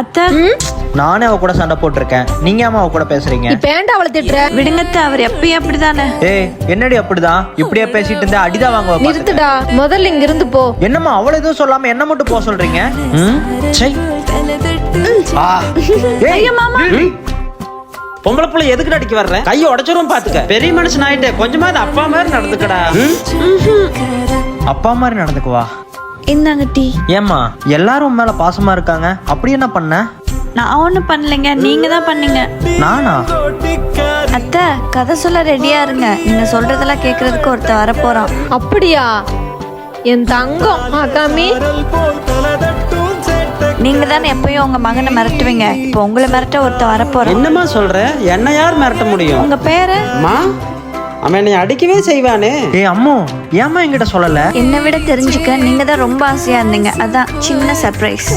அத்தை. நானே அவ கூட சண்டை போட்டிருக்கேன். நீங்க ஏமா அவ கூட பேசுறீங்க? இப்ப ஏன்டா அவளை திட்டுற? விடுங்க அத்தை அவர் எப்பயும் அப்படிதானே. ஏய் என்னடி அப்படிதான்? இப்படியே பேசிட்டு இருந்தா அடிதான் வாங்குவ பாத்துக்க. நிறுத்துடா. முதல்ல இங்க இருந்து போ. என்னம்மா அவள எதுவும் சொல்லாம என்ன மட்டும் போக சொல்றீங்க? ம்? சை. ஆ. ஏய், ம்? பொம்பளை புள்ள எதுக்கு அடிக்க வர்ற? கையை உடைச்சிரும் பாத்துக்க. பெரிய மனுஷன் ஆயிட்டே கொஞ்சமாவது அப்பா மாதிரி நடந்துக்கடா? அப்பா மாதிரி நடந்துக்குவா? இந்தாங்க டீ. ஏம்மா எல்லாரும் உன் மேல பாசமா இருக்காங்க. அப்படி என்ன பண்ண? நான் ஒண்ணும் பண்ணலைங்க. நீங்க தான் பண்ணீங்க. நானா? அத்தை கதை சொல்ல ரெடியா இருங்க. நீங்க சொல்றதெல்லாம் கேக்குறதுக்கு ஒருத்தர் வரப்போறான். அப்படியா? என் தங்கம் அக்காமி நீங்க தானே எப்பயும் உங்க மகனை மிரட்டுவீங்க. இப்போ உங்களை மிரட்ட ஒருத்தர் வரப்போறான். என்னம்மா சொல்ற? என்ன யார் மிரட்ட முடியும்? உங்க பேரு? அம்மா அவன் என்னை அடிக்கவே செய்வானே. ஏய் அம்மு ஏம்மா என்கிட்ட சொல்லல? என்னை விட தெரிஞ்சுக்க நீங்க தான் ரொம்ப ஆசையா இருந்தீங்க. அதான் சின்ன சர்ப்ரைஸ்